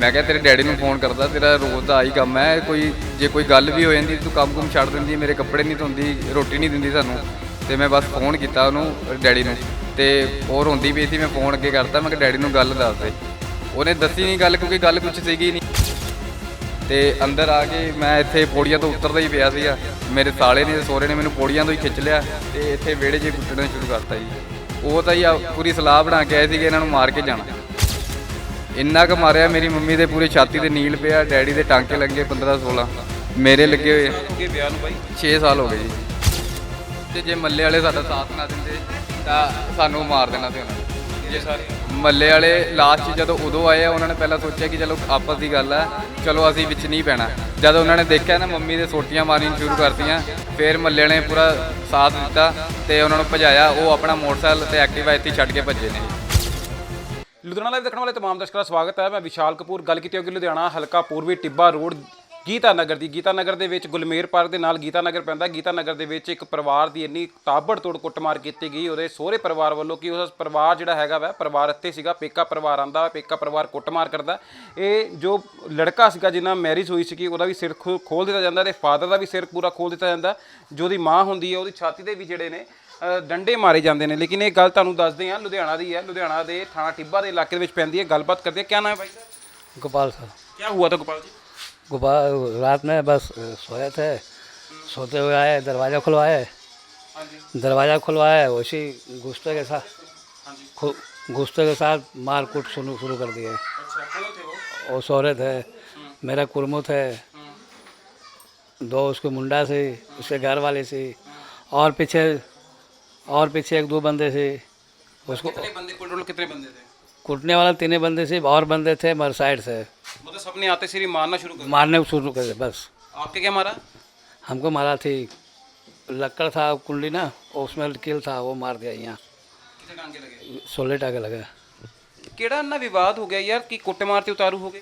ਮੈਂ ਕਿਹਾ ਤੇਰੇ ਡੈਡੀ ਨੂੰ ਫੋਨ ਕਰਦਾ, ਤੇਰਾ ਰੋਜ਼ ਦਾ ਆਹੀ ਕੰਮ ਹੈ, ਕੋਈ, ਜੇ ਕੋਈ ਗੱਲ ਵੀ ਹੋ ਜਾਂਦੀ, ਤੂੰ ਕੰਮ ਕੁਮ ਛੱਡ ਦਿੰਦੀ, ਮੇਰੇ ਕੱਪੜੇ ਨਹੀਂ ਧੋਂਦੀ, ਰੋਟੀ ਨਹੀਂ ਦਿੰਦੀ ਸਾਨੂੰ। ਤੇ ਮੈਂ ਬਸ ਫੋਨ ਕੀਤਾ ਉਹਨੂੰ, ਡੈਡੀ ਨੂੰ। ਤੇ ਉਹ ਰੋਂਦੀ ਪਈ ਸੀ, ਮੈਂ ਫੋਨ ਅੱਗੇ ਕਰਤਾ, ਮੈਂ ਕਿਹਾ ਡੈਡੀ ਨੂੰ ਗੱਲ ਦੱਸ ਦੇ। ਉਹਨੇ ਦੱਸੀ ਨਹੀਂ ਗੱਲ, ਕਿਉਂਕਿ ਗੱਲ ਕੁਝ ਸੀਗੀ ਨਹੀਂ। ਤੇ ਅੰਦਰ ਆ ਕੇ ਮੈਂ ਇੱਥੇ ਪੌੜੀਆਂ ਤੋਂ ਉਤਰਦਾ ਹੀ ਪਿਆ ਸੀਗਾ। ਮੇਰੇ ਸਾਲੇ ਨੇ ਤੇ ਸੋਹਰੇ ਨੇ ਮੈਨੂੰ ਪੌੜੀਆਂ ਤੋਂ ਹੀ ਖਿੱਚ ਲਿਆ ਤੇ ਇੱਥੇ ਵਿਹੜੇ 'ਚ ਕੁੱਟਣਾ ਸ਼ੁਰੂ ਕਰਤਾ ਜੀ। ਉਹ ਤਾਂ ਹੀ ਪੂਰੀ ਸਲਾਹ ਬਣਾ ਕੇ ਆਏ ਸੀਗੇ, ਇਹਨਾਂ ਨੂੰ ਮਾਰ ਕੇ ਜਾਣਾ। ਇੰਨਾ ਕੁ ਮਾਰਿਆ ਮੇਰੀ ਮੰਮੀ ਦੇ ਪੂਰੇ ਛਾਤੀ ਤੇ ਨੀਲ ਪਿਆ, ਡੈਡੀ ਦੇ ਟਾਂਕੇ ਲੱਗੇ 15 16 ਮੇਰੇ ਲੱਗੇ ਹੋਏ। ਹੋ ਵਿਆਹ ਨੂੰ ਬਾਈ 6 ਸਾਲ ਹੋ ਗਏ ਜੀ। ਤੇ ਜੇ ਮੱਲੇ ਵਾਲੇ ਸਾਡਾ ਸਾਥ ਨਾ ਦਿੰਦੇ, ਤਾਂ ਸਾਨੂੰ ਮਾਰ ਦੇਣਾ ਸੀ ਉਹਨਾਂ ਨੇ। ਇਹ ਸਾਰੇ ਮੱਲੇ ਵਾਲੇ ਲਾਸਟ 'ਚ ਜਦੋਂ ਉਦੋਂ ਆਏ ਆ, ਉਹਨਾਂ ਨੇ ਪਹਿਲਾਂ ਸੋਚਿਆ ਕਿ ਚਲੋ ਆਪਸ ਦੀ ਗੱਲ ਹੈ ਚਲੋ ਅਸੀਂ ਵਿੱਚ ਨਹੀਂ ਪੈਣਾ। ਜਦ ਉਹਨਾਂ ਨੇ ਦੇਖਿਆ ਨਾ, ਮੰਮੀ ਦੇ ਸੋਟੀਆਂ ਮਾਰਨੀਆਂ ਸ਼ੁਰੂ ਕਰਤੀਆਂ, ਫਿਰ ਮੱਲੇ ਵਾਲੇ ਪੂਰਾ ਸਾਥ ਦਿੱਤਾ ਤੇ ਉਹਨਾਂ ਨੂੰ ਭਜਾਇਆ, ਉਹ ਆਪਣਾ ਮੋਟਰਸਾਈਕਲ ਤੇ ਐਕਟਿਵਾ ਇੱਥੇ ਛੱਡ ਕੇ ਭੱਜੇ ਨੇ। ਲੁਧਿਆਣਾ ਲਾਈਵ ਦੇਖਣ ਵਾਲੇ ਤਮਾਮ ਦਰਸ਼ਕਾਂ ਦਾ ਸਵਾਗਤ ਹੈ। ਮੈਂ ਵਿਸ਼ਾਲ ਕਪੂਰ, ਗੱਲ ਕੀਤੀ ਹੋਗੀ ਲੁਧਿਆਣਾ ਹਲਕਾ ਪੂਰਬੀ ਟਿੱਬਾ ਰੋਡ, ਗੀਤਾ ਨਗਰ ਦੀ। ਗੀਤਾ ਨਗਰ ਦੇ ਵਿੱਚ ਗੁਲਮੇਰ ਪਾਰਕ ਦੇ ਨਾਲ ਗੀਤਾ ਨਗਰ ਪੈਂਦਾ ਗੀਤਾ ਨਗਰ ਦੇ ਵਿੱਚ ਇੱਕ ਪਰਿਵਾਰ ਦੀ ਇੰਨੀ ਤਾਬੜ ਤੋੜ ਕੁੱਟਮਾਰ ਕੀਤੀ ਗਈ। ਉਹਦੇ ਸਹੁਰੇ ਪਰਿਵਾਰ ਵੱਲੋਂ ਕਿ ਉਸ ਪਰਿਵਾਰ ਜਿਹੜਾ ਹੈਗਾ ਵਾ, ਪਰਿਵਾਰ ਇੱਥੇ ਸੀਗਾ, ਪੇਕਾ ਪਰਿਵਾਰ ਆਂਦਾ ਪੇਕਾ ਪਰਿਵਾਰ ਕੁੱਟਮਾਰ ਕਰਦਾ। ਇਹ ਜੋ ਲੜਕਾ ਸੀਗਾ ਜਿੰਨਾ ਮੈਰਿਜ ਹੋਈ ਸੀਗੀ, ਉਹਦਾ ਵੀ ਸਿਰ ਖੋ- ਖੋਲ ਦਿੱਤਾ ਜਾਂਦਾ ਤੇ ਫਾਦਰ ਦਾ ਵੀ ਸਿਰ ਪੂਰਾ ਖੋਲ ਦਿੱਤਾ ਜਾਂਦਾ। ਜੋ ਦੀ ਮਾਂ ਹੁੰਦੀ ਹੈ, ਉਹਦੀ ਛਾਤੀ ਦੇ ਵੀ ਜਿਹੜੇ ਨੇ ਡੰਡੇ ਮਾਰੇ ਜਾਂਦੇ ਨੇ ਲੇਕਿਨ ਇਹ ਗੱਲ ਤੁਹਾਨੂੰ ਦੱਸਦੇ ਹਾਂ ਲੁਧਿਆਣਾ ਦੀ ਹੈ ਲੁਧਿਆਣਾ ਦੇ ਥਾਣਾ ਟਿੱਬਾ ਦੇ ਇਲਾਕੇ ਦੇ ਵਿੱਚ ਪੈਂਦੀ ਹੈ ਗੱਲਬਾਤ ਕਰਦੇ ਹਾਂ ਕੀ ਨਾਮ ਹੈ ਭਾਈ ਸਾਹਿਬ गोपाल सर ਕੀ हुआ था गोपाल जी गोपाल रात में बस सोए थे सोते हुए आए दरवाज़ा खुलवाए हाँ जी दरवाज़ा खुलवाया उसी घुसते के साथ हाँ जी खु- घुसते के साथ मार कूट शुरू शुरू कर दिए अच्छा कौन थे वो वो सोरे थे मेरा कुरमू थे दो उसके मुंडा से उसके घर वाले से और पीछे और पीछे एक दो बंदे से उसको कितने बंदे कंट्रोल कितने बंदे थे कूटने वाला तीन बंदे से और बंदे थे मर साइड से मतलब सबने आते सिर ही मारना शुरू कर मारने शुरू कर दिया बस दिया। आपके क्या मारा हमको मारा थी लक्कड़ था कुंडली ना उसमें किल था वो मार दिया यहाँ कितने टांगे लगे सोलह टाके लगे ਕਿਹੜਾ ਨਾ ਵਿਵਾਦ ਹੋ ਗਿਆ ਯਾਰ ਕਿ ਕੁੱਟਮਾਰ ਤੇ ਉਤਾਰੂ ਹੋ ਗਏ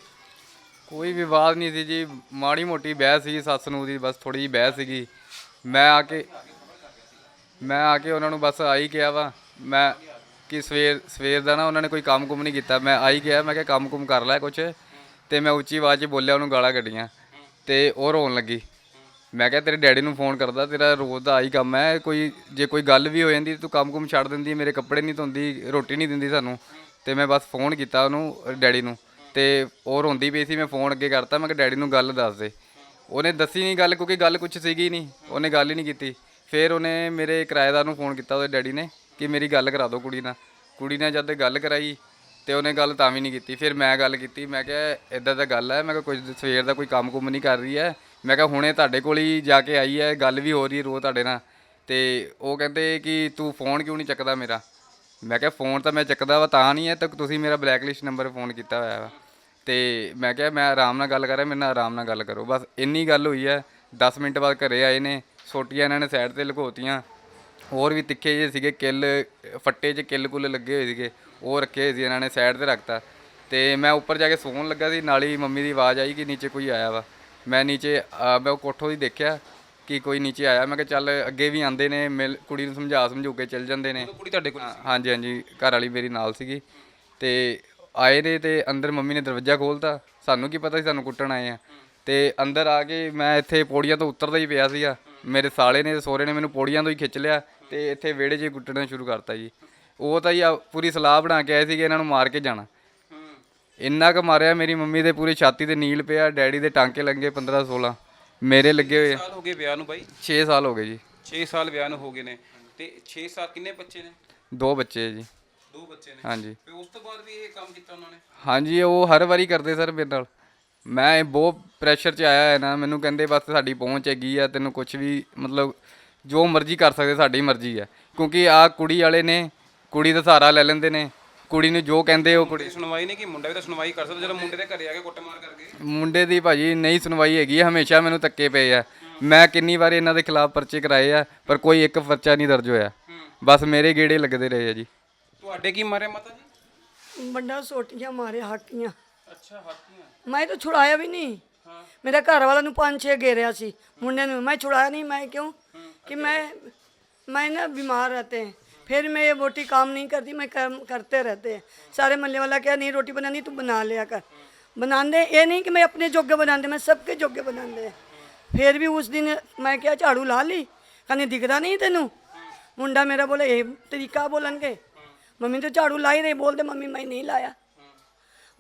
ਕੋਈ ਵਿਵਾਦ ਨਹੀਂ ਸੀ ਜੀ ਮਾੜੀ ਮੋਟੀ ਬਹਿਸ ਸੀ ਸੱਸ ਨੂੰ ਦੀ ਬਸ ਥੋੜੀ ਜਿਹੀ ਬਹਿਸ ਸੀਗੀ ਮੈਂ ਆ ਕੇ ਮੈਂ ਆ ਕੇ ਉਹਨਾਂ ਨੂੰ ਬਸ ਆਈ ਕਿਹਾ ਵਾ, ਮੈਂ ਕਿ ਸਵੇਰ ਸਵੇਰ ਦਾ ਨਾ ਉਹਨਾਂ ਨੇ ਕੋਈ ਕੰਮ ਕੁਮ ਨਹੀਂ ਕੀਤਾ। ਮੈਂ ਆਈ ਕਿਹਾ, ਮੈਂ ਕਿਹਾ ਕੰਮ ਕੁਮ ਕਰ ਲੈ ਕੁਛ ਤੇ ਮੈਂ ਉੱਚੀ ਆਵਾਜ਼ 'ਚ ਬੋਲਿਆ, ਉਹਨੂੰ ਗਾਲਾਂ ਕੱਢੀਆਂ ਤੇ ਉਹ ਰੋਣ ਲੱਗੀ। ਮੈਂ ਕਿਹਾ, ਤੇਰੇ ਡੈਡੀ ਨੂੰ ਫੋਨ ਕਰਦਾ, ਤੇਰਾ ਰੋਜ਼ ਦਾ ਆਹੀ ਕੰਮ ਹੈ, ਕੋਈ, ਜੇ ਕੋਈ ਗੱਲ ਵੀ ਹੋ ਜਾਂਦੀ ਤੂੰ ਕੰਮ ਕੁਮ ਛੱਡ ਦਿੰਦੀ, ਮੇਰੇ ਕੱਪੜੇ ਨਹੀਂ ਧੋਂਦੀ, ਰੋਟੀ ਨਹੀਂ ਦਿੰਦੀ ਸਾਨੂੰ ਤੇ ਮੈਂ ਬਸ ਫੋਨ ਕੀਤਾ ਉਹਨੂੰ, ਡੈਡੀ ਨੂੰ ਤੇ ਉਹ ਰੋਂਦੀ ਪਈ ਸੀ, ਮੈਂ ਫੋਨ ਅੱਗੇ ਕਰਤਾ, ਮੈਂ ਕਿਹਾ, ਡੈਡੀ ਨੂੰ ਗੱਲ ਦੱਸ ਦੇ। ਉਹਨੇ ਦੱਸੀ ਨਹੀਂ ਗੱਲ ਕਿਉਂਕਿ ਗੱਲ ਕੁਝ ਸੀਗੀ ਨਹੀਂ, ਉਹਨੇ ਗੱਲ ਹੀ ਨਹੀਂ ਕੀਤੀ। ਫਿਰ ਉਹਨੇ ਮੇਰੇ ਕਿਰਾਏਦਾਰ ਨੂੰ ਫੋਨ ਕੀਤਾ ਉਹਦੇ ਡੈਡੀ ਨੇ ਕਿ ਮੇਰੀ ਗੱਲ ਕਰਾ ਦਿਓ ਕੁੜੀ ਨਾਲ। ਕੁੜੀ ਨੇ ਜਦ ਗੱਲ ਕਰਾਈ ਤੇ ਉਹਨੇ ਗੱਲ ਤਾਂ ਵੀ ਨਹੀਂ ਕੀਤੀ। ਫਿਰ ਮੈਂ ਗੱਲ ਕੀਤੀ, ਮੈਂ ਕਿਹਾ ਇਦਾਂ ਦਾ ਗੱਲ ਹੈ, ਮੈਂ ਕਿਹਾ ਕੁਝ ਸਵੇਰ ਦਾ ਕੋਈ ਕੰਮ ਕੁਮ ਨਹੀਂ ਕਰ ਰਹੀ ਹੈ। ਮੈਂ ਕਿਹਾ ਹੁਣੇ ਤੁਹਾਡੇ ਕੋਲ ਹੀ ਜਾ ਕੇ ਆਈ ਹੈ, ਗੱਲ ਵੀ ਹੋ ਰਹੀ ਰੋ ਤੁਹਾਡੇ ਨਾਲ। ਤੇ ਉਹ ਕਹਿੰਦੇ ਕਿ ਤੂੰ ਫੋਨ ਕਿਉਂ ਨਹੀਂ ਚੱਕਦਾ ਮੇਰਾ? ਮੈਂ ਕਿਹਾ ਫੋਨ ਤਾਂ ਮੈਂ ਚੱਕਦਾ ਵਾ, ਤਾਂ ਨਹੀਂ ਹੈ, ਤਾਂ ਤੁਸੀਂ ਮੇਰਾ ਬਲੈਕ ਲਿਸਟ ਨੰਬਰ ਫੋਨ ਕੀਤਾ ਹੋਇਆ ਵਾ। ਤੇ ਮੈਂ ਕਿਹਾ ਮੈਂ ਆਰਾਮ ਨਾਲ ਗੱਲ ਕਰ ਰਿਹਾ, ਮੇਰੇ ਨਾਲ ਆਰਾਮ ਨਾਲ ਗੱਲ ਕਰੋ। ਬਸ ਇੰਨੀ ਗੱਲ ਹੋਈ ਹੈ 10 ਮਿੰਟ ਬਾਅਦ ਘਰੇ ਆਏ ਨੇ। ਸੋਟੀਆਂ ਇਹਨਾਂ ਨੇ ਸਾਈਡ ਤੇ ਲੁਕੋਤੀਆਂ। ਹੋਰ ਵੀ ਤਿੱਖੇ ਜਿਹੇ ਸੀਗੇ ਕਿੱਲ ਫੱਟੇ 'ਚ ਕਿੱਲ ਕੁੱਲ ਲੱਗੇ ਹੋਏ ਸੀਗੇ। ਉਹ ਰੱਖੇ ਹੋਏ ਸੀ ਇਹਨਾਂ ਨੇ ਸਾਈਡ ਤੇ ਰੱਖਤਾ। ਤੇ ਮੈਂ ਉੱਪਰ ਜਾ ਕੇ ਸੌਣ ਲੱਗਾ ਸੀ ਨਾਲ ਹੀ ਮੰਮੀ ਦੀ ਆਵਾਜ਼ ਆਈ ਕਿ ਨੀਚੇ ਕੋਈ ਆਇਆ ਵਾ। ਮੈਂ ਨੀਚੇ ਆ, ਮੈਂ ਉਹ ਕੋਠੋਂ ਦੀ ਦੇਖਿਆ ਕਿ ਕੋਈ ਨੀਚੇ ਆਇਆ। ਮੈਂ ਕਿਹਾ ਚੱਲ ਅੱਗੇ ਵੀ ਆਂਦੇ ਨੇ ਮਿਲ ਕੁੜੀ ਨੂੰ ਸਮਝਾ ਸਮਝੂ ਕੇ ਚੱਲ ਜਾਂਦੇ ਨੇ। ਕੁੜੀ ਤੁਹਾਡੇ ਕੋਲ ਹਾਂ- ਹਾਂਜੀ ਹਾਂਜੀ ਘਰ ਵਾਲੀ ਮੇਰੀ ਨਾਲ ਸੀਗੀ। ਤੇ ਆਏ ਨੇ ਤੇ ਅੰਦਰ ਮੰਮੀ ਨੇ ਦਰਵਾਜ਼ਾ ਖੋਲਤਾ। ਸਾਨੂੰ ਕੀ ਪਤਾ ਸੀ ਸਾਨੂੰ ਕੁੱਟਣ ਆਏ ਆ। ਤੇ ਅੰਦਰ ਆ ਕੇ ਮੈਂ ਇੱਥੇ ਪੌੜੀਆਂ ਤੋਂ ਉਤਰਦਾ ਹੀ ਪਿਆ ਸੀਗਾ। ਮੇਰੇ ਸਾਲੇ ਨੇ ਸੋਹਰੇ ਨੇ ਮੈਨੂੰ ਪੌੜੀਆਂ ਤੋਂ ਹੀ ਖਿੱਚ ਲਿਆ ਤੇ ਇੱਥੇ ਵਿਹੜੇ 'ਚ ਹੀ ਕੁੱਟਣਾ ਸ਼ੁਰੂ ਕਰਤਾ ਜੀ। ਉਹ ਤਾਂ ਆ ਪੂਰੀ ਸਲਾਹ ਬਣਾ ਕੇ ਆਏ ਸੀਗੇ ਇਹਨਾਂ ਨੂੰ ਮਾਰ ਕੇ ਜਾਣਾ। ਇੰਨਾ ਕੁ ਮਾਰਿਆ ਮੇਰੀ ਮੰਮੀ ਦੇ ਪੂਰੀ ਛਾਤੀ ਤੇ ਨੀਲ ਪਿਆ ਡੈਡੀ ਦੇ ਟਾਂਕੇ ਲੱਗੇ 15 16 ਮੇਰੇ ਲੱਗੇ ਹੋਏ ਸਾਲ ਹੋ ਗਏ ਵਿਆਹ ਨੂੰ ਬਾਈ? 6 ਸਾਲ ਹੋ ਗਏ ਜੀ। 6 ਸਾਲ ਵਿਆਹ ਨੂੰ ਹੋ ਗਏ ਨੇ। ਤੇ 6 ਸਾਲ ਕਿੰਨੇ ਬੱਚੇ ਨੇ? ਦੋ ਬੱਚੇ ਜੀ। ਦੋ ਬੱਚੇ ਨੇ। ਹਾਂਜੀ। ਤੇ ਉਸ ਤੋਂ ਬਾਅਦ ਵੀ ਇਹ ਕੰਮ ਕੀਤਾ ਉਹਨਾਂ ਨੇ? ਹਾਂਜੀ ਉਹ ਹਰ ਵਾਰੀ ਕਰਦੇ ਸਰ ਮੇਰੇ ਨਾਲ। ਮੈਂ ਬਹੁਤ ਪ੍ਰੈਸ਼ਰ 'ਚ ਆਇਆ ਹੈ ਨਾ ਮੈਨੂੰ ਕਹਿੰਦੇ ਬਸ ਸਾਡੀ ਪਹੁੰਚ ਹੈਗੀ ਆ ਤੈਨੂੰ ਕੁਝ ਵੀ ਮਤਲਬ ਜੋ ਮਰਜ਼ੀ ਕਰ ਸਕਦੇ ਸਾਡੀ ਮਰਜ਼ੀ ਹੈ ਕਿਉਂਕਿ ਆ ਕੁੜੀ ਵਾਲੇ ਨੇ ਕੁੜੀ ਦਾ ਸਹਾਰਾ ਲੈ ਲੈਂਦੇ ਨੇ ਕੁੜੀ ਨੂੰ ਜੋ ਕਹਿੰਦੇ ਉਹ ਕੁੜੀ ਸੁਣਵਾਈ ਨਹੀਂ ਕਿ ਮੁੰਡਾ ਵੀ ਤਾਂ ਸੁਣਵਾਈ ਕਰ ਸਕਦਾ ਜਦੋਂ ਮੁੰਡੇ ਦੇ ਘਰੇ ਆ ਕੇ ਕੁੱਟਮਾਰ ਕਰ ਗਏ ਮੁੰਡੇ ਦੀ ਭਾਜੀ ਨਹੀਂ ਸੁਣਵਾਈ ਹੈਗੀ ਹੈ, ਹਮੇਸ਼ਾ ਮੈਨੂੰ ਧੱਕੇ ਪਏ ਆ। ਮੈਂ ਕਿੰਨੀ ਵਾਰੀ ਇਹਨਾਂ ਦੇ ਖਿਲਾਫ ਪਰਚੇ ਕਰਾਏ ਆ ਪਰ ਕੋਈ ਇੱਕ ਪਰਚਾ ਨਹੀਂ ਦਰਜ ਹੋਇਆ। ਬਸ ਮੇਰੇ ਗੇੜੇ ਲੱਗਦੇ ਰਹੇ ਆ ਜੀ। ਤੁਹਾਡੇ ਕੀ ਮਾਰਿਆ ਮਾਤਾ ਜੀ? ਵੱਡਾ ਸੋਟੀਆਂ ਮਾਰੇ ਹਾਕੀਆਂ। ਅੱਛਾ ਹਾਥੀਆਂ ਮੈਂ ਤਾਂ ਛੁਡਾਇਆ ਵੀ ਨਹੀਂ ਮੇਰਾ ਘਰ ਵਾਲਾ ਨੂੰ ਪੰਜ ਛੇ ਘੇਰਿਆ ਸੀ ਮੁੰਡੇ ਨੂੰ ਮੈਂ छुड़ाया नहीं मैं क्यों कि मैं मैं ना बीमार रहते हैं फिर मैं ये बोटी काम नहीं करती मैं काम करते रहते हैं सारे मल्ले वाला क्या नहीं रोटी बनानी तू बना लिया कर बनाते ये नहीं कि मैं अपने जोगे बनाते मैं सबके जोगे बनाते फिर भी उस दिन मैं क्या झाड़ू ला ली कहने दिखता नहीं तेनू मुंडा मेरा बोले ये तरीका बोलन के मम्मी तो झाड़ू ला ही रही बोलते मम्मी मैं नहीं लाया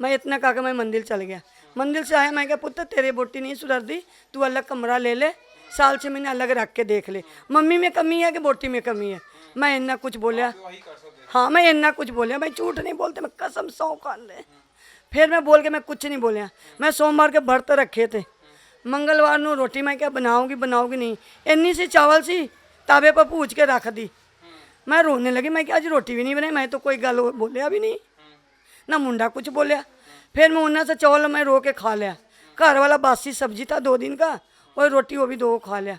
मैं इतना कहा मैं मंदिर चल गया मंदिर से आया मैं क्या पुत्र तेरी बोटी नहीं सुधरती तू अलग कमरा ले ले साल छः महीने अलग रख के देख ले मम्मी में कमी है कि बोटी में कमी है मैं इतना कुछ बोलिया हाँ मैं इतना कुछ बोलिया मैं झूठ नहीं बोलते मैं कसम सौ कान ले फिर मैं बोल के मैं कुछ नहीं बोलिया मैं सोमवार के भरत रखे थे ਮੰਗਲਵਾਰ ਨੂੰ ਰੋਟੀ ਮੈਂ ਕਿਹਾ ਬਣਾਉਂਗੀ ਬਣਾਉਂਗੀ ਨਹੀਂ ਇੰਨੀ ਸੀ ਚਾਵਲ ਸੀ ਤਾਵੇ ਪਰ ਭੂਜ ਕੇ ਰੱਖ ਦੀ ਮੈਂ ਰੋਣੇ ਲੱਗੀ ਮੈਂ ਕਿਹਾ ਅੱਜ ਰੋਟੀ ਵੀ ਨਹੀਂ ਬਣਾਈ ਮੈਂ ਤਾਂ ਕੋਈ ਗੱਲ ਬੋਲਿਆ ਵੀ ਨਹੀਂ ਨਾ ਮੁੰਡਾ कुछ ਬੋਲਿਆ। ਫਿਰ ਮੈਂ ਉਹਨਾਂ से ਚੌਲ ਮੈਂ ਰੋ ਕੇ ਖਾ ਲਿਆ। ਘਰ ਵਾਲਾ ਬਾਸੀ ਸਬਜ਼ੀ था ਦੋ ਦਿਨ का ਉਹ ਰੋਟੀ ਉਹ ਵੀ ਦੋ ਖਾ ਲਿਆ।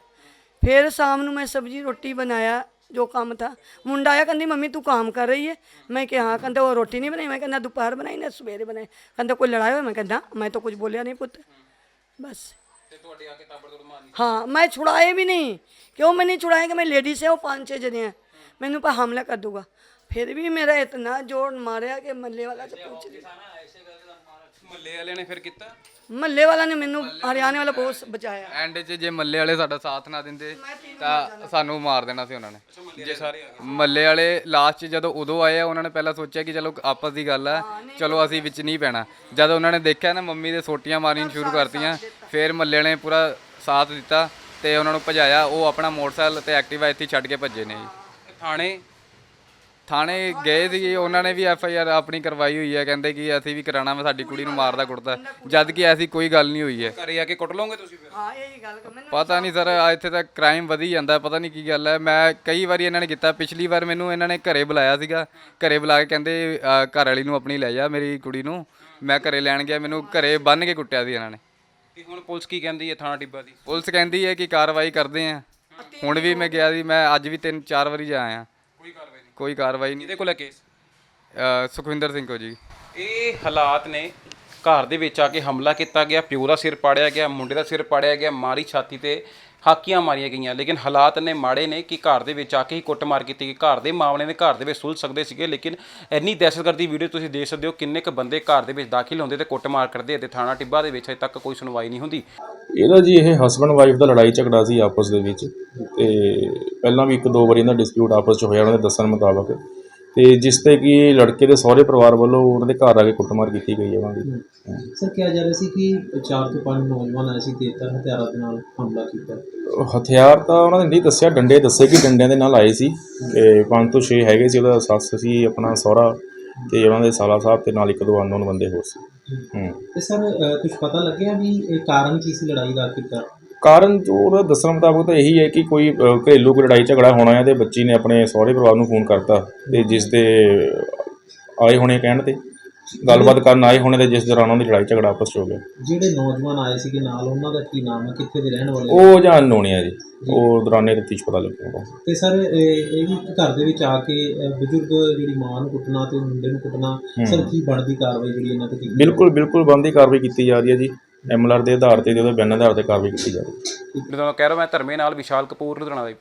ਫਿਰ ਸ਼ਾਮ ਨੂੰ ਮੈਂ ਸਬਜ਼ੀ ਰੋਟੀ ਬਣਾਇਆ ਜੋ ਕੰਮ ਥਾ। ਮੁੰਡਾ ਆਇਆ ਕਹਿੰਦੀ ਮੰਮੀ ਤੂੰ ਕੰਮ ਕਰ ਰਹੀ ਹੈ ਮੈਂ ਕਿਹਾ ਹਾਂ ਕਹਿੰਦਾ ਉਹ ਰੋਟੀ ਨਹੀਂ ਬਣਾਈ? ਮੈਂ ਕਹਿੰਦਾ ਦੁਪਹਿਰ ਬਣਾਈ ਨਾ ਸਵੇਰੇ ਬਣਾਈ। ਕਹਿੰਦਾ ਕੋਈ ਲੜਾਈ ਹੋਈ? ਮੈਂ ਕਹਿੰਦਾ ਮੈਂ ਤਾਂ ਕੁਝ ਬੋਲਿਆ ਨਹੀਂ ਪੁੱਤ। ਬਸ। ਹਾਂ ਮੈਂ ਛੁੜਾਏ ਵੀ ਨਹੀਂ। ਕਿਉਂ ਮੈਂ ਨਹੀਂ ਛੁੜਾਏ ਕਿ ਮੈਂ ਲੇਡੀਜ਼ ਹਾਂ ਉਹ ਪੰਜ ਛੇ ਜਣੇ ਆ। ਮੈਨੂੰ ਪਾ ਹਮਲਾ ਕਰ ਦੂਗਾ ਫਿਰ ਵੀ ਮੇਰਾ ਇਤਨਾ ਜੋਰ ਮਾਰਿਆ ਕਿ ਮੱਲੇ ਵਾਲਾ ਚ ਪਹੁੰਚ ਗਿਆ ਮੱਲੇ ਵਾਲਿਆਂ ਨੇ ਫਿਰ ਕੀਤਾ? ਮੱਲੇ ਵਾਲਾ ਨੇ ਮੈਨੂੰ ਹਰਿਆਣੇ ਵਾਲਾ ਬਹੁਤ ਬਚਾਇਆ। ਐਂਡ 'ਚ ਜੇ ਮੱਲੇ ਵਾਲੇ ਸਾਡਾ ਸਾਥ ਨਾ ਦਿੰਦੇ ਤਾਂ ਸਾਨੂੰ ਮਾਰ ਦੇਣਾ ਸੀ ਉਹਨਾਂ ਨੇ। ਜੇ ਸਾਰੇ ਮੱਲੇ ਵਾਲੇ ਲਾਸਟ 'ਚ ਜਦੋਂ ਉਦੋਂ ਆਏ ਆ ਉਹਨਾਂ ਨੇ ਪਹਿਲਾਂ ਸੋਚਿਆ ਕਿ ਚਲੋ ਆਪਸ ਦੀ ਗੱਲ ਆ ਚਲੋ ਅਸੀਂ ਵਿੱਚ ਨਹੀਂ ਪੈਣਾ। ਜਦ ਉਹਨਾਂ ਨੇ ਦੇਖਿਆ ਨਾ ਮੰਮੀ ਦੇ ਸੋਟੀਆਂ ਮਾਰਨੀਆਂ ਸ਼ੁਰੂ ਕਰਤੀਆਂ ਫਿਰ ਮੱਲੇ ਵਾਲੇ ਪੂਰਾ ਸਾਥ ਦਿੱਤਾ ਤੇ ਉਹਨਾਂ ਨੂੰ ਭਜਾਇਆ। ਉਹ ਆਪਣਾ ਮੋਟਰਸਾਈਕਲ ਤੇ ਐਕਟਿਵਾ ਇੱਥੇ ਛੱਡ ਕੇ ਭੱਜੇ ਨੇ ਥਾਣੇ ਥਾਣੇ ਗਏ ਸੀ ਉਹਨਾਂ ਨੇ ਵੀ ਐਫ ਆਈ ਆਰ ਆਪਣੀ ਕਰਵਾਈ ਹੋਈ ਹੈ ਕਹਿੰਦੇ ਕਿ ਅਸੀਂ ਵੀ ਕਰਾਣਾ ਵਾ ਸਾਡੀ ਕੁੜੀ ਨੂੰ ਮਾਰਦਾ ਕੁੱਟਦਾ ਜਦ ਕਿ ਐਸੀ ਕੋਈ ਗੱਲ ਨਹੀਂ ਹੋਈ ਹੈ। ਘਰੇ ਆ ਕੇ ਕੁੱਟ ਲਓਗੇ ਤੁਸੀਂ ਫਿਰ? ਹਾਂ ਇਹੀ ਗੱਲ ਕਰ ਮੈਨੂੰ ਪਤਾ ਨਹੀਂ ਸਰ ਆ ਇੱਥੇ ਤਾਂ ਕ੍ਰਾਈਮ ਵਧੀ ਜਾਂਦਾ ਪਤਾ ਨਹੀਂ ਕੀ ਗੱਲ ਹੈ। ਮੈਂ ਕਈ ਵਾਰੀ ਇਹਨਾਂ ਨੇ ਕੀਤਾ ਪਿਛਲੀ ਵਾਰ ਮੈਨੂੰ ਇਹਨਾਂ ਨੇ ਘਰੇ ਬੁਲਾਇਆ ਸੀਗਾ। ਘਰੇ ਬੁਲਾ ਕੇ ਕਹਿੰਦੇ ਅ, ਘਰ ਵਾਲੀ ਨੂੰ ਆਪਣੀ ਲੈ ਜਾ ਮੇਰੀ ਕੁੜੀ ਨੂੰ। ਮੈਂ ਘਰੇ ਲੈਣ ਗਿਆ ਮੈਨੂੰ ਘਰੇ ਬੰਨ ਕੇ ਕੁੱਟਿਆ ਸੀ ਇਹਨਾਂ ਨੇ। ਤੇ ਹੁਣ ਪੁਲਿਸ ਕੀ ਕਹਿੰਦੀ ਹੈ ਥਾਣਾ ਟਿੱਬਾ ਦੀ? ਪੁਲਿਸ ਕਹਿੰਦੀ ਹੈ ਕਿ ਕਾਰਵਾਈ ਕਰਦੇ ਆ। ਹੁਣ ਵੀ ਮੈਂ ਗਿਆ ਸੀ ਮੈਂ ਅੱਜ ਵੀ ਤਿੰਨ ਚਾਰ ਵਾਰੀ ਜਾ ਆਇਆ। ਕੋਈ ਕਾਰਵਾਈ ਕੋਈ ਕਾਰਵਾਈ ਨਹੀਂ। ਇਹਦੇ ਕੋਲ ਹੈ ਕੇਸ ਅ, ਸੁਖਵਿੰਦਰ ਸਿੰਘ ਕੋ ਜੀ। ਇਹ ਹਾਲਾਤ ਨੇ। ਘਰ ਦੇ ਵਿੱਚ ਆ ਕੇ ਹਮਲਾ ਕੀਤਾ ਗਿਆ ਪਿਓ ਦਾ ਸਿਰ ਪਾੜਿਆ ਗਿਆ ਮੁੰਡੇ ਦਾ ਸਿਰ ਪਾੜਿਆ ਗਿਆ ਮਾਰੀ ਛਾਤੀ ਤੇ ਹਾਕੀਆਂ ਮਾਰੀਆਂ ਗਈਆਂ। ਲੇਕਿਨ ਹਾਲਾਤ ਨੇ ਮਾੜੇ ਨੇ ਕਿ ਘਰ ਦੇ ਵਿੱਚ ਆ ਕੇ ਹੀ ਕੁੱਟਮਾਰ ਕੀਤੀ ਗਈ। ਘਰ ਦੇ ਮਾਮਲੇ ਨੇ ਘਰ ਦੇ ਵਿੱਚ ਸੁਲਝ ਸਕਦੇ ਸੀਗੇ ਲੇਕਿਨ ਇੰਨੀ ਦਹਿਸ਼ਤਗਰਦੀ ਵੀਡੀਓ ਤੁਸੀਂ ਦੇਖ ਸਕਦੇ ਹੋ ਕਿੰਨੇ ਕ ਬੰਦੇ ਘਰ ਦੇ ਵਿੱਚ ਦਾਖਲ ਹੁੰਦੇ ਤੇ ਕੁੱਟਮਾਰ ਕਰਦੇ ਤੇ ਥਾਣਾ ਟਿੱਬਾ ਦੇ ਵਿੱਚ ਅਜੇ ਤੱਕ ਕੋਈ ਸੁਣਵਾਈ ਨਹੀਂ ਹੁੰਦੀ। ਇਹਦਾ ਜੀ ਇਹ ਹਸਬੰਡ ਵਾਈਫ ਦਾ ਲੜਾਈ ਝਗੜਾ ਸੀ ਆਪਸ ਦੇ ਵਿੱਚ ਤੇ ਪਹਿਲਾਂ ਵੀ ਇੱਕ ਦੋ ਵਾਰੀ ਇਹਨਾਂ ਡਿਸਪਿਊਟ ਆਪਸ 'ਚ ਹੋਇਆ ਉਹਨਾਂ ਦੇ ਦੱਸਣ ਮੁਤਾਬਕ। ਤੇ ਜਿਸ ਤੇ ਕਿ ਲੜਕੇ ਦੇ ਸਹੁਰੇ ਪਰਿਵਾਰ ਵੱਲੋਂ ਉਹਨਾਂ ਦੇ ਘਰ ਆ ਕੇ ਕੁੱਟਮਾਰ ਕੀਤੀ ਗਈ ਹੈ ਉਹਨਾਂ ਦੀ। ਸਰ ਕਿਹਾ ਜਾ ਰਿਹਾ ਸੀ ਕਿ ਚਾਰ ਤੋਂ ਪੰਜ ਨੌਜਵਾਨ ਆਏ ਸੀ ਤੇਜ਼ਤਰ ਹਥਿਆਰਾਂ ਦੇ ਨਾਲ ਹਮਲਾ ਕੀਤਾ। ਹਥਿਆਰ ਤਾਂ ਉਹਨਾਂ ਨੇ ਨਹੀਂ ਦੱਸਿਆ ਡੰਡੇ ਦੱਸੇ ਕਿ ਡੰਡਿਆਂ ਦੇ ਨਾਲ ਆਏ ਸੀ ਤੇ ਪੰਜ ਤੋਂ ਛੇ ਹੈਗੇ ਸੀ ਉਹਦਾ ਸੱਸ ਸੀ ਆਪਣਾ ਸਹੁਰਾ ਤੇ ਉਹਨਾਂ ਦੇ ਸਾਲਾ ਸਾਹਿਬ ਤੇ ਨਾਲ ਇੱਕ ਦੋ ਅਨਨੋਨ ਬੰਦੇ ਹੋਰ ਸੀ। ਤੇ ਸਰ ਕੁਝ ਪਤਾ ਲੱਗਿਆ ਵੀ ਇਹ ਕਾਰਨ ਕੀ ਸੀ ਲੜਾਈ ਦਾ ਕੀਤਾ ਕਾਰਨ ਜੋ ਉਹਦਾ ਦੱਸਣ ਮੁਤਾਬਕ ਤਾਂ ਇਹੀ ਹੈ ਕਿ ਕੋਈ ਅ, ਘਰੇਲੂ ਕੋਈ ਲੜਾਈ ਝਗੜਾ ਹੋਣਾ ਹੈ ਤੇ ਬੱਚੀ ਨੇ ਆਪਣੇ ਸਹੁਰੇ ਪਰਿਵਾਰ ਨੂੰ ਫੋਨ ਕਰਤਾ ਤੇ ਜਿਸ ਦੇ ਆਏ ਹੋਣੇ ਕਹਿਣ ਤੇ। ਗੱਲਬਾਤ ਕਰਨ ਆਏ ਹੋਣੇ ਤੇ ਜਿਸ ਦੌਰਾਨ ਉਹਨਾਂ ਦੀ ਲੜਾਈ ਝਗੜਾ ਆਪਸ 'ਚ ਹੋ ਗਿਆ। ਜਿਹੜੇ ਨੌਜਵਾਨ ਆਏ ਸੀਗੇ ਨਾਲ ਉਹਨਾਂ ਦਾ ਕੀ ਨਾਮ ਹੈ? ਕਿੱਥੇ ਦੇ ਰਹਿਣ ਵਾਲੇ ਉਹ ਜਾਂ ਅਨਨੋਨ ਹੈ ਜੀ। ਉਹ ਦੌਰਾਨੇ ਤਫਤੀਸ਼ ਪਤਾ ਲੱਗੂਗਾ ਤੇ ਸਰ ਇਹ ਵੀ ਘਰ ਦੇ ਵਿੱਚ ਆ ਕੇ ਬਜ਼ੁਰਗ ਜਿਹੜੀ ਮਾਂ ਨੂੰ ਕੁੱਟਣਾ ਤੇ ਮੁੰਡੇ ਨੂੰ ਕੁੱਟਣਾ ਸਰ ਕੀ ਬਣਦੀ ਕਾਰਵਾਈ ਜਿਹੜੀ ਇਹਨਾਂ ਤੇ ਕੀਤੀ ਬਿਲਕੁਲ ਬਿਲਕੁਲ ਬੰਦੀ ਕਾਰਵਾਈ ਕੀਤੀ ਜਾ ਰਹੀ ਹੈ ਜੀ। ਐਮਐਲਆਰ ਦੇ ਆਧਾਰ ਤੇ ਤੇ ਉਹਦੇ ਬਿਆਨਾਂ ਦੇ ਆਧਾਰ ਤੇ ਕਾਰਵਾਈ ਕੀਤੀ ਜਾ ਰਹੀ ਹੈ। ਲੁਧਿਆਣਾ ਕਹਿ ਰਿਹਾ ਮੈਂ ਧਰਮੇ ਨਾਲ ਵਿਸ਼ਾਲ ਕਪੂਰ ਲੁਧਿਆਣਾ ਦਾ।